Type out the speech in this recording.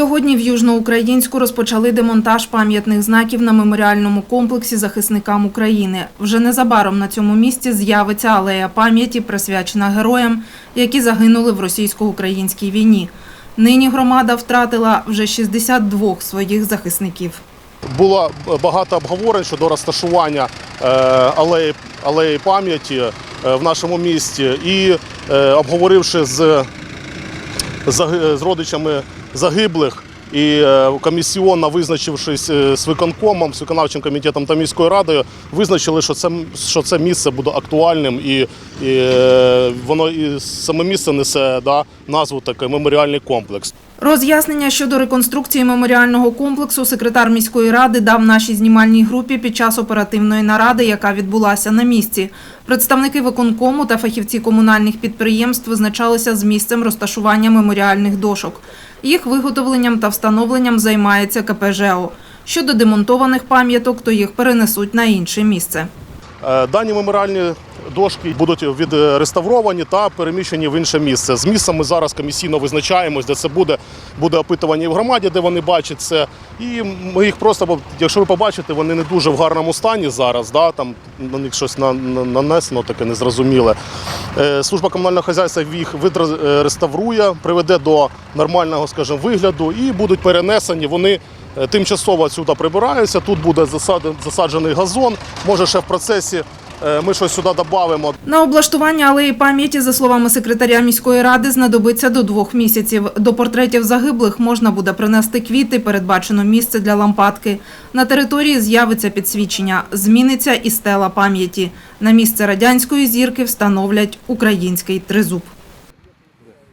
Сьогодні в Южноукраїнську розпочали демонтаж пам'ятних знаків на меморіальному комплексі захисникам України. Вже незабаром на цьому місці з'явиться алея пам'яті, присвячена героям, які загинули в російсько-українській війні. Нині громада втратила вже 62 своїх захисників. Було багато обговорень щодо розташування е, алеї, алеї пам'яті е, в нашому місті. І е, обговоривши з, з родичами загиблих і е, комісіонно визначившись е, з виконкомом, з виконавчим комітетом та міською радою, визначили, що це, що це місце буде актуальним і, і е, воно і саме місце несе да, назву таке меморіальний комплекс. Роз'яснення щодо реконструкції меморіального комплексу секретар міської ради дав нашій знімальній групі під час оперативної наради, яка відбулася на місці. Представники виконкому та фахівці комунальних підприємств визначалися з місцем розташування меморіальних дошок. Їх виготовленням та встановленням займається КПЖО. Щодо демонтованих пам'яток, то їх перенесуть на інше місце. Е, Дані меморіальні дошки будуть відреставровані та переміщені в інше місце. З місцем ми зараз комісійно визначаємось, де це буде. Буде опитування і в громаді, де вони бачать це. І ми їх просто, бо, якщо ви побачите, вони не дуже в гарному стані зараз. Да? Там на них щось на- на- нанесено, таке незрозуміле. Е, Служба комунального хазяйства їх відреставрує, приведе до нормального, скажімо, вигляду і будуть перенесені. Вони е, тимчасово сюди прибираються. Тут буде засаджений газон. Може, ще в процесі е, ми щось сюди додамо. На облаштування алеї пам'яті, за словами секретаря міської ради, знадобиться до двох місяців. До портретів загиблих можна буде принести квіти, передбачено місце для лампадки. На території з'явиться підсвічення, зміниться і стела пам'яті. На місце радянської зірки встановлять український тризуб.